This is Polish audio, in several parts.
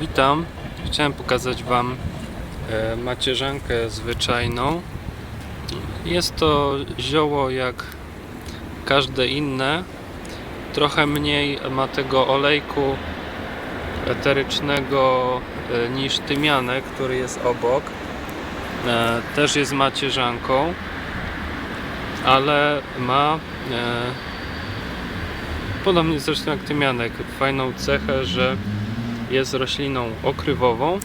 Witam. Chciałem pokazać Wam e, macierzankę zwyczajną. Jest to zioło jak każde inne. Trochę mniej ma tego olejku eterycznego e, niż tymianek, który jest obok. E, Też jest macierzanką, ale ma podobnie zresztą jak tymianek fajną cechę, że jest rośliną okrywową,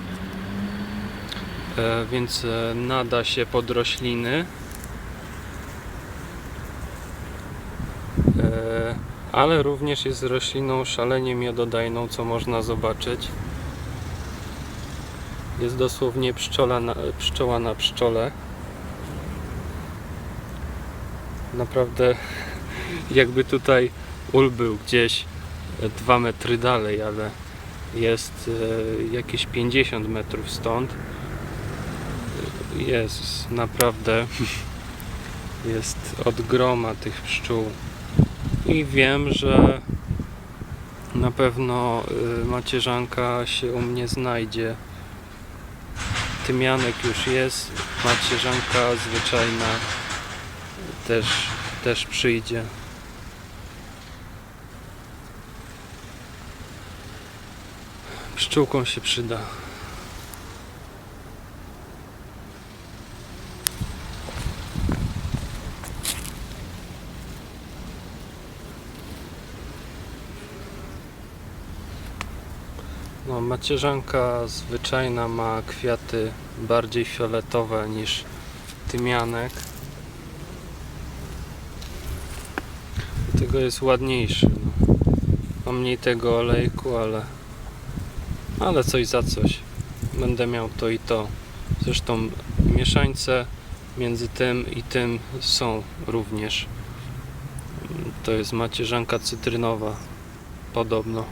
e, więc e, nada się pod rośliny. E, Ale również jest rośliną szalenie miododajną, co można zobaczyć. Jest dosłownie pszczola na, pszczoła na pszczole. Naprawdę jakby tutaj ul był gdzieś 2 metry dalej, ale jest e, jakieś 50 metrów stąd. Jest naprawdę jest od groma tych pszczół. I wiem, że na pewno y, macierzanka się u mnie znajdzie. Tymianek już jest, macierzanka zwyczajna też, też przyjdzie. Pszczółkom się przyda. No, macierzanka zwyczajna ma kwiaty bardziej fioletowe niż tymianek. Tego jest ładniejszy. No. Ma mniej tego olejku, ale ale coś za coś. Będę miał to i to. Zresztą mieszańce między tym i tym są również. To jest macierzanka cytrynowa. Podobno.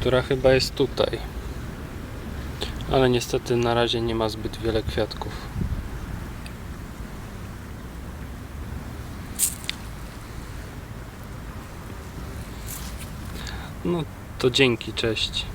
Która chyba jest tutaj. Ale niestety na razie nie ma zbyt wiele kwiatków. No to dzięki, cześć.